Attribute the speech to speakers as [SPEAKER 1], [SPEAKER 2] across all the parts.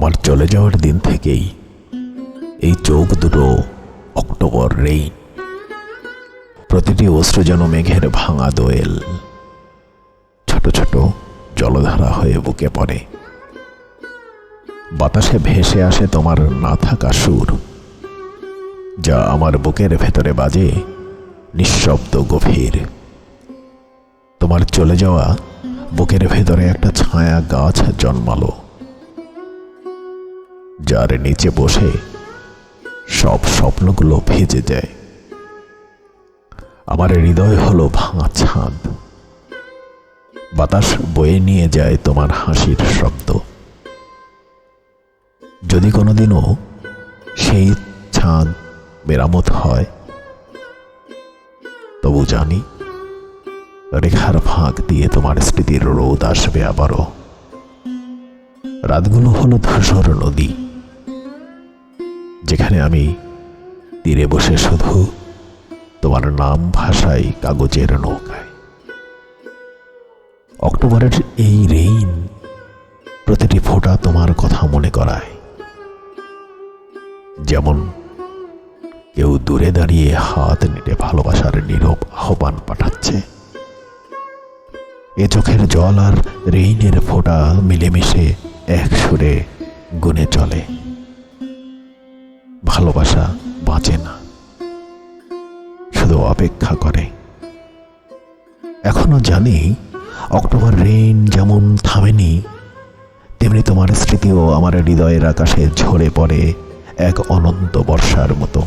[SPEAKER 1] তোমার চলে যাওয়ার দিন থেকেই এই চোখ দুটো অক্টোবর রেইন প্রতিটি অস্ত্র যেন মেঘের ভাঙা দোয়েল। ছোট ছোট জলধারা হয়ে বুকে পড়ে। বাতাসে ভেসে আসে তোমার না থাকা সুর, যা আমার বুকের ভেতরে বাজে নিঃশব্দ গভীর। তোমার চলে যাওয়া বুকের ভেতরে একটা ছায়া গাছ জন্মালো। যার নিচে বসে সব স্বপ্নগুলো ভেজে যায়। আমার হৃদয় হলো ভাঙা ছাদ। বাতাস বয়ে নিয়ে যায় তোমার হাসির শব্দ। যদি কোনোদিনও সেই ছাদ মেরামত হয়, তবু জানি রেখার ফাঁক দিয়ে তোমার স্মৃতির রোদ আসবে আবারও। রাতগুলো হলো ধূসর নদী। যেখানে আমি তীরে বসে শুধু তোমার নাম ভাষাই কাগজের নৌকায়। অক্টোবরের এই রেইন প্রতিটি ফোঁটা তোমার কথা মনে করায়। যেমন কেউ দূরে দাঁড়িয়ে হাত নেটে ভালোবাসার নীরব আহ্বান পাঠাচ্ছে। এ চোখের জল আর রেইনের ফোঁটা মিলেমিশে এক সুরে গুনে চলে। বাঁচে না। শুধু অপেক্ষা করে। এখনও জানি, অক্টোবর রেইন যেমন থামেনি, তেমনি তোমার স্মৃতিও আমার হৃদয়ের আকাশে ঝরে পড়ে এক অনন্ত বর্ষার মতো।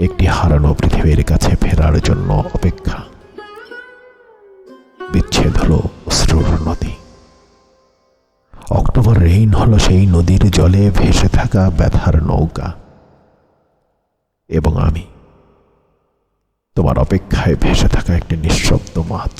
[SPEAKER 1] একটি হারানো পৃথিবীর কাছে ফেরার জন্য অপেক্ষা। বিচ্ছেদ হলো অশ্রুর নদী। অক্টোবর রেইন হলো সেই নদীর জলে ভেসে থাকা ব্যথার নৌকা। এবং আমি তোমার অপেক্ষায় ভেসে থাকা একটি নিঃশব্দ মাছ।